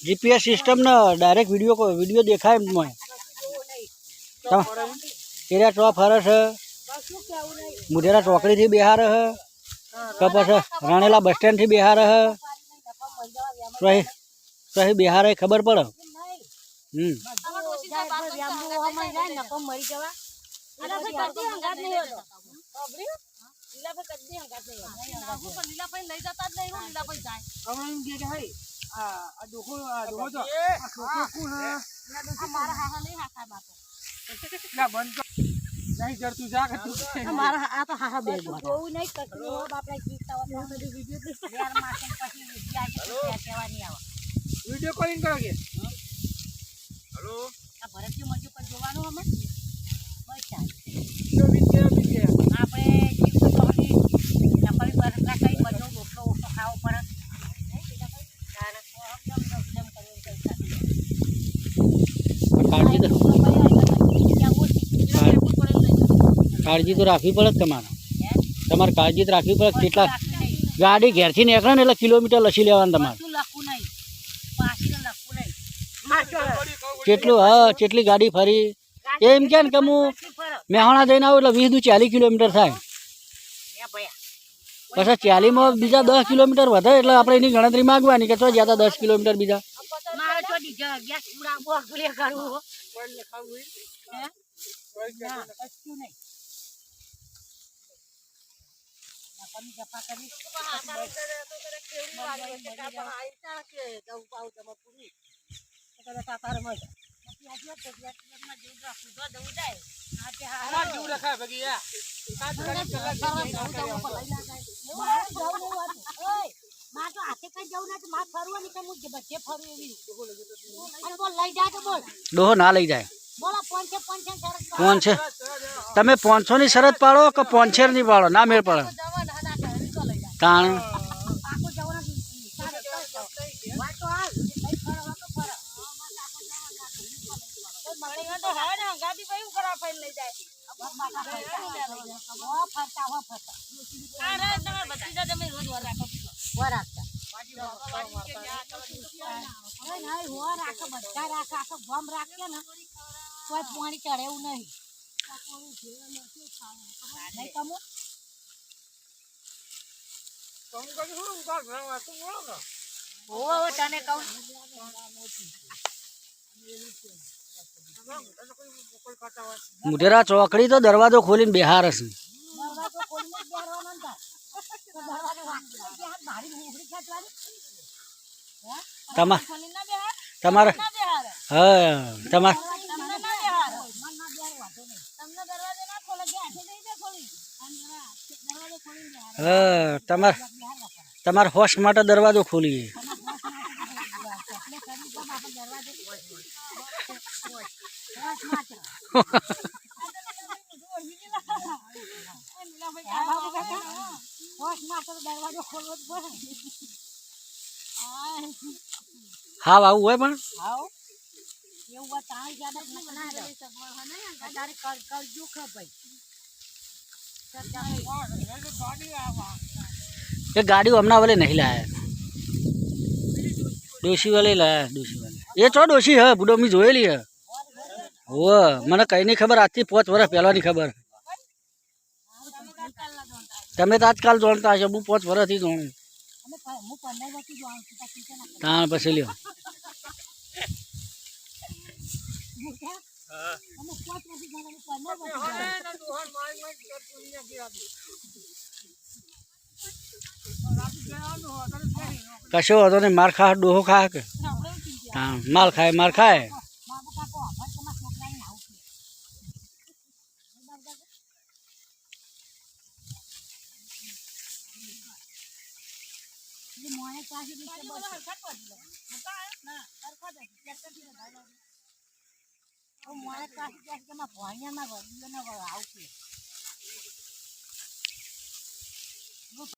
GPS system ને direct video video દેખાય એમ મને એરિયા ટોપ ફરે છે મુઢેરા ચોકડીથી બિહાર હ. કપસ રાણેલા બસ સ્ટેન્ડથી બિહાર હ. સહી પછી બિહાર ખબર પડે? હમ. મારા આ તો હા. હા. બે જોવું નહીં કશું હો બાપડા જીવતા હોય તો બધી વીડિયો યાર માસે પછી વિદ્યા કહેવાની આવે. વીડિયો કોલિંગ કરો કે? આ ભરતજી મંજુ પર જોવાનું અમે બસ ચાલ જો બીજ ગયા બીજ ગયા આપણે જીવ કરવાની નકરી બરકા કઈ બધો ઓછો ઓછો ખાવો પડે તારે જેમ જેમ કરવું કઈ કાળજી તો કાળજી તો રાખવી પડે જ તમારે. તમારે કાળજી તો રાખવી પડે કેટલા ગાડી ઘેરથી નીકળે ને એટલે કિલોમીટર લસી લેવાનું તમારે. કેટલું હા કેટલી ગાડી ફરી? એમ કે ને કે હું મહેણા જઈને આવું એટલે વીસ દુ ચાલીસ કિલોમીટર થાય. પછી ચાલીમાં બીજા દસ કિલોમીટર વધે એટલે આપણે એની ગણતરી માગવાની કે ચો જ્યાં દસ કિલોમીટર બીજા. મારે તો ગેસ ઉડાવવો પેલે કરવું કોઈ લખાવું હે કોઈ કે ના કશું નહીં નકરની જપા કરી અમાર જેવું લખાય ભગી ડોહો ના લઈ જાય. બોલો પાંચે પાંચે કોણ છે તમે પાંચસો ની શરત પાડો કે પોંચેરની પાડો? ના મેળ પડે. તાણ. હો. ફરતા હો ફરતા રાખતા નહીં, નહીં, હો મુઢેરા ચોકડી તો દરવાજો ખોલીને બિહાર હશે દરવાજો ખોલીને જ બેસવાનો ને તાર. તો દરવાજો વાંચી કે હાથ ભારી ઉઘડી ખેંચવાની તમાર ખોલીને ના તમારે ના બેહાર હા તમાર હા તમાર તમારા હોસ્ટ માટે દરવાજો ખોલીએ દરવાજો ખોલવો જ પડે હાવ? આવું હોય પણ આવો એવું વાત તાણ જ્યાદા ના ના અત્યારે કર કરજો કે ભાઈ. એ ગાડીઓ હમણાં વલે નહીં લાયા. ડોશી વાલે લાયા ડોશી વાલે એ ચો ડોશી હે બુડો મી જોયેલી હે. હો મને કઈ નહીં ખબર આજથી પાંચ વર્ષ પહેલાની ખબર. તમે તો આજકાલ જાણતા હશો હું પાંચ વર્ષથી જાણું હું તાણ પછી લ્યો. કશો હતો ને માર ખા ડોહો ખા કે? તાણ માલ ખાય માર ખાય બાબુ કાકો અભર તમારા છોકરાને આવું છે એટલે મોણે પાસે નીચે બસ મોણે પાસે કહે કે મારા ભણિયાના વડીલોને આવું છે